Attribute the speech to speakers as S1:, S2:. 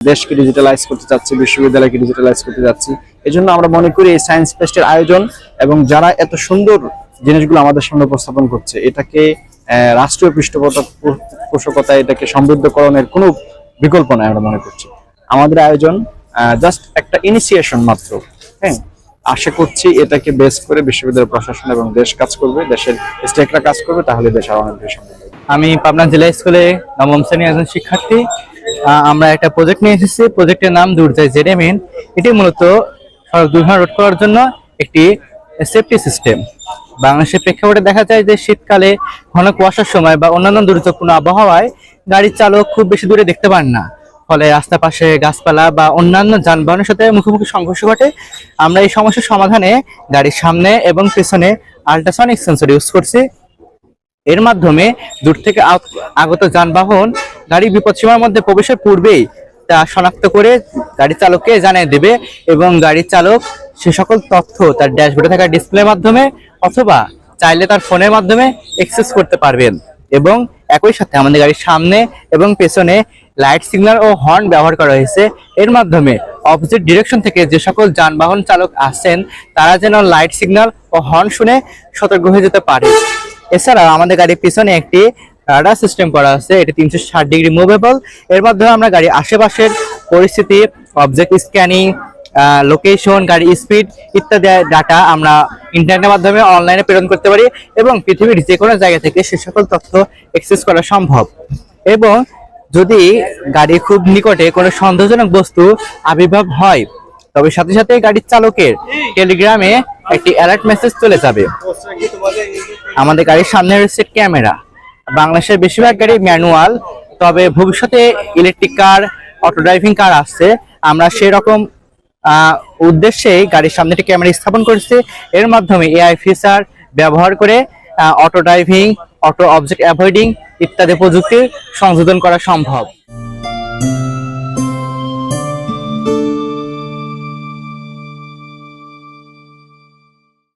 S1: দেশকে ডিজিটালাইজ করতে চাচ্ছি, বিশ্ববিদ্যালয়কে ডিজিটালাইজ করতে যাচ্ছি এই জন্য আমরা মনে করি এই সায়েন্স ফেস্টের আয়োজন এবং যারা এত সুন্দর জিনিসগুলো আমাদের সামনে উপস্থাপন করছে, এটাকে রাষ্ট্রীয় পৃষ্ঠপোষক, পোষকতা এটাকে সমৃদ্ধকরণের কোনো বিকল্প নাই আমরা মনে করছি। আমাদের আয়োজন জাস্ট একটা ইনিশিয়েশন মাত্র হ্যাঁ? আশা করছি এটাকে বেস করে বিশ্ববিদ্যালয় প্রশাসন এবং দেশ কাজ করবে, দেশের স্টেকরা কাজ করবে, তাহলে দেশ আরও অনেক বেশি
S2: আমি পাবনা জেলা স্কুলে নবম শ্রেণির একজন শিক্ষার্থী আমরা একটা প্রজেক্ট নিয়ে এসেছি। প্রজেক্টের নাম দুর্জয় জেরেমিন এটি মূলত সড়ক দুর্ঘটনা রোধ করার জন্য একটি সেফটি সিস্টেম বাংলাদেশের প্রেক্ষাপটে দেখা যায় যে শীতকালে ঘন কুয়াশার সময় বা অন্যান্য দুর্যোগপূর্ণ আবহাওয়ায় গাড়ির চালক খুব বেশি দূরে দেখতে পান না। ফলে রাস্তার পাশে গাছপালা বা অন্যান্য যানবাহনের সাথে মুখোমুখি সংঘর্ষ ঘটে। আমরা এই সমস্যার সমাধানে গাড়ির সামনে এবং পেছনে আল্ট্রাসনিক সেন্সর ইউজ করছি। এর মাধ্যমে দূর থেকে আগত যানবাহন গাড়ি বিপদসীমার মধ্যে প্রবেশের পূর্বেই তা শনাক্ত করে গাড়ি চালককে জানিয়ে দেবে এবং গাড়ির চালক সে সকল তথ্য তার ড্যাশবোর্ডে থাকা ডিসপ্লের মাধ্যমে অথবা চাইলে তার ফোনের মাধ্যমে এক্সেস করতে পারবেন এবং একই সাথে আমাদের গাড়ির সামনে এবং পেছনে লাইট সিগন্যাল ও হর্ন ব্যবহার করা হয়েছে। এর মাধ্যমে অপোজিট ডিরেকশন থেকে যে সকল যানবাহন চালক আসছেন তারা যেন লাইট সিগন্যাল ও হর্ন শুনে সতর্ক হয়ে যেতে পারে। এছাড়া আমাদের গাড়ির পিছনে একটি রাডার সিস্টেম করা আছে, এটি তিনশো ষাট ডিগ্রি মুভেবল এর মাধ্যমে আমরা গাড়ির আশেপাশের পরিস্থিতি অবজেক্ট স্ক্যানিং লোকেশন গাড়ির স্পিড ইত্যাদি ডাটা আমরা ইন্টারনেটের মাধ্যমে অনলাইনে প্রেরণ করতে পারি এবং পৃথিবীর যে কোনো জায়গা থেকে সে সকল তথ্য অ্যাক্সেস করা সম্ভব। এবং যদি গাড়ি খুব নিকটে কোনো সন্দেহজনক বস্তু আবির্ভাব হয়, তবে সাথে সাথে গাড়ির চালকের টেলিগ্রামে একটি অ্যালার্ট মেসেজ চলে যাবে। আমাদের গাড়ির সামনে রয়েছে ক্যামেরা বাংলাদেশের বেশিরভাগ গাড়ি ম্যানুয়াল তবে ভবিষ্যতে electric car auto driving car আসছে। আমরা সেরকম রকম উদ্দেশ্যে গাড়ির সামনে একটি ক্যামেরা স্থাপন করেছি। এর মাধ্যমে এআই ফিচার ব্যবহার করে auto driving auto object avoiding ইত্যাদি প্রযুক্তির সংযোজন করা সম্ভব।